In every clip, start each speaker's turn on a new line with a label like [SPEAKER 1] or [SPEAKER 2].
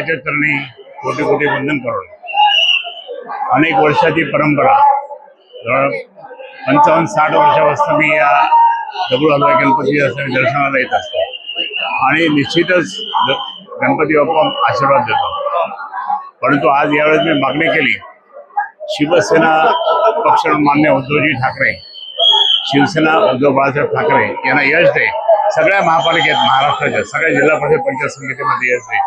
[SPEAKER 1] गणरायाच्या चरणी कोटी कोटी वंदन करून अनेक वर्षाची परंपरा जवळ पंचावन्न साठ वर्षापासून मी या दगडू हलवाई गणपती दर्शनाला येत असतो. आणि निश्चितच गणपती बाप्पा आशीर्वाद देतो. परंतु आज यावेळेस मी मागणी केली शिवसेना पक्ष मान्य उद्धवजी ठाकरे शिवसेना उद्धव बाळासाहेब ठाकरे यांना यश दे. सगळ्या महापालिकेत महाराष्ट्राच्या सगळ्या जिल्हा परिषद पंचायत समितीमध्ये यश दे.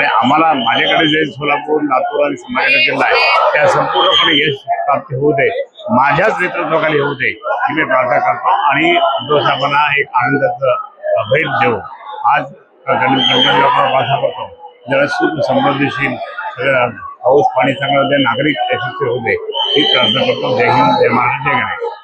[SPEAKER 1] आणि आम्हाला माझ्याकडे जे सोलापूर लातूर आणि समाजाचा जिल्हा आहे त्या संपूर्णपणे यश प्राप्त होऊ दे. माझ्याच नेतृत्वाखाली होऊ दे ही मी प्रार्थना करतो. आणि उद्धव साहेबांना एक आनंदाचं भेट देऊ. आज प्रार्थना करतो जरा सुख समृद्धीशील सगळं पाऊस पाणी चांगलं दे नागरिक यशस्वी होऊ दे. ही प्रार्थना करतो. जय हिंद जय महाराज जय गणेश.